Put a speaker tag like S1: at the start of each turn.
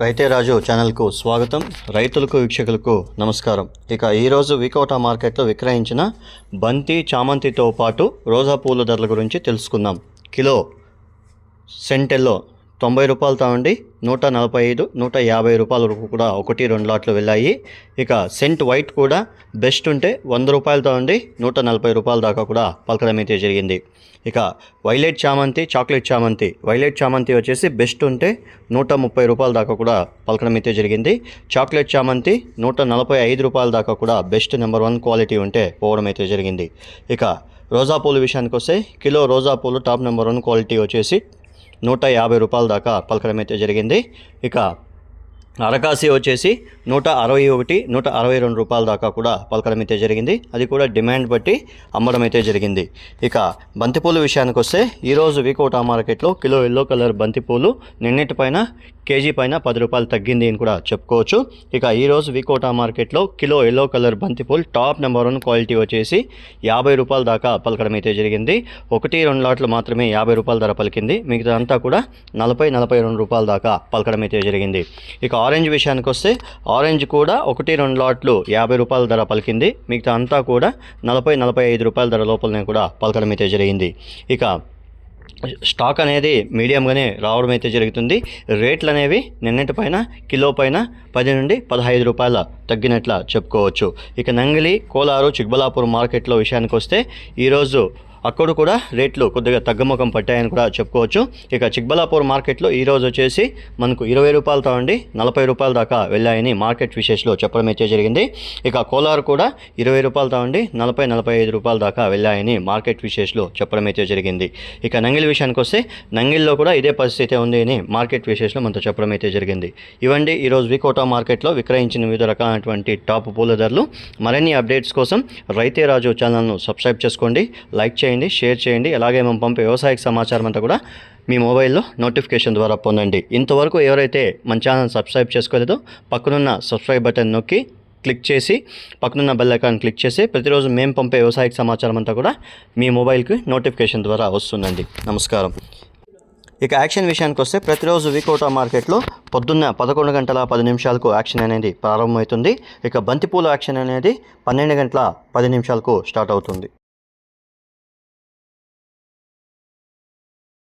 S1: రైతే రాజు ఛానల్కు స్వాగతం. రైతులకు వీక్షకులకు నమస్కారం. ఇక ఈరోజు వికోటా మార్కెట్లో విక్రయించిన బంతి చామంతితో పాటు రోజా పూల ధరల గురించి తెలుసుకుందాం. కిలో సెంటెల్లో తొంభై రూపాయలతో ఉండి నూట నలభై ఐదు నూట యాభై రూపాయల వరకు కూడా ఒకటి రెండు లాట్లు వెళ్ళాయి. ఇక సెంట్ వైట్ కూడా బెస్ట్ ఉంటే వంద రూపాయలతో ఉండి నూట నలభై రూపాయల దాకా కూడా పలకడం అయితే జరిగింది. ఇక వైలెట్ చామంతి చాక్లెట్ చామంతి. వైలెట్ చామంతి వచ్చేసి బెస్ట్ ఉంటే నూట ముప్పై రూపాయల దాకా కూడా పలకడం అయితే జరిగింది. చాక్లెట్ చామంతి నూట నలభై ఐదు రూపాయల దాకా కూడా బెస్ట్ నెంబర్ వన్ క్వాలిటీ ఉంటే పోవడం అయితే జరిగింది. ఇక రోజా పూల విషయానికి వస్తే కిలో రోజా పూలు టాప్ నెంబర్ వన్ క్వాలిటీ వచ్చేసి నూట యాభై రూపాయల దాకా పలకడం అయితే జరిగింది. ఇక అరకాసి వచ్చేసి నూట అరవై ఒకటి నూట అరవై రెండు రూపాయల దాకా కూడా పలకడం అయితే జరిగింది. అది కూడా డిమాండ్ బట్టి అమ్మడం అయితే జరిగింది. ఇక బంతిపూలు విషయానికి వస్తే ఈరోజు వీకోటా మార్కెట్లో కిలో ఎల్లో కలర్ బంతిపూలు నిన్నటి పైన కేజీ పైన పది రూపాయలు తగ్గింది అని కూడా చెప్పుకోవచ్చు. ఇక ఈరోజు వికోటా మార్కెట్లో కిలో ఎల్లో కలర్ బంతిపూలు టాప్ నెంబర్ వన్ క్వాలిటీ వచ్చేసి యాభై రూపాయల దాకా పలకడం అయితే జరిగింది. ఒకటి రెండు లాట్లు మాత్రమే యాభై రూపాయల ధర పలికింది. మిగతా అంతా కూడా నలభై నలభై రెండు రూపాయల దాకా పలకడం అయితే జరిగింది. ఇక ఆరెంజ్ విషయానికి వస్తే ఆరెంజ్ కూడా ఒకటి రెండు లాట్లు యాభై రూపాయల ధర పలికింది. మిగతా అంతా కూడా నలభై నలభై ఐదు రూపాయల ధర లోపలనే కూడా పలకడం అయితే జరిగింది. ఇక స్టాక్ అనేది మీడియంగానే రావడం అయితే జరుగుతుంది. రేట్లు అనేవి నిన్నటి పైన కిలో పైన పది నుండి పదహైదు రూపాయల తగ్గినట్ల చెప్పుకోవచ్చు. ఇక నంగిలి కోలారు చిక్బలాపూర్ మార్కెట్లో విషయానికి వస్తే ఈరోజు అక్కడ కూడా రేట్లు కొద్దిగా తగ్గుముఖం పట్టాయని కూడా చెప్పుకోవచ్చు. ఇక చిక్బలాపూర్ మార్కెట్లో ఈ రోజు వచ్చేసి మనకు ఇరవై రూపాయలతో అండి నలభై రూపాయల దాకా వెళ్ళాయని మార్కెట్ విశేషలో చెప్పడం అయితే జరిగింది. ఇక కోలార్ కూడా ఇరవై రూపాయలతో అండి నలభై నలభై ఐదు రూపాయల దాకా వెళ్ళాయని మార్కెట్ విశేషలో చెప్పడం అయితే జరిగింది. ఇక నంగిల్ విషయానికి వస్తే నంగిల్లో కూడా ఇదే పరిస్థితి ఉంది అని మార్కెట్ విశేషలో మనతో చెప్పడం అయితే జరిగింది. ఇవ్వండి ఈరోజు వికోటా మార్కెట్లో విక్రయించిన వివిధ రకాలైనటువంటి టాప్ పూల ధరలు మరిన్ని అప్డేట్స్ కోసం రైతే రాజు ఛానల్ను సబ్స్క్రైబ్ చేసుకోండి లైక్ చేయండి. చేయండి షేర్ చేయండి. అలాగే మేము పంపే వ్యవసాయక సమాచారం అంతా కూడా మీ మొబైల్లో నోటిఫికేషన్ ద్వారా పొందండి. ఇంతవరకు ఎవరైతే మన ఛానల్ సబ్స్క్రైబ్ చేసుకోలేదో పక్కనున్న సబ్స్క్రైబ్ బటన్ నొక్కి క్లిక్ చేసి పక్కనున్న బెల్ ఐకాన్ క్లిక్ చేసి ప్రతిరోజు మేము పంపే వ్యవసాయక సమాచారం అంతా కూడా మీ మొబైల్కి నోటిఫికేషన్ ద్వారా వస్తుందండి. నమస్కారం. ఇక యాక్షన్ విషయానికి వస్తే ప్రతిరోజు వికోటా మార్కెట్లో పొద్దున్న పదకొండు గంటల పది నిమిషాలకు యాక్షన్ అనేది ప్రారంభమవుతుంది. ఇక బంతిపూల యాక్షన్ అనేది పన్నెండు గంటల పది నిమిషాలకు స్టార్ట్ అవుతుంది.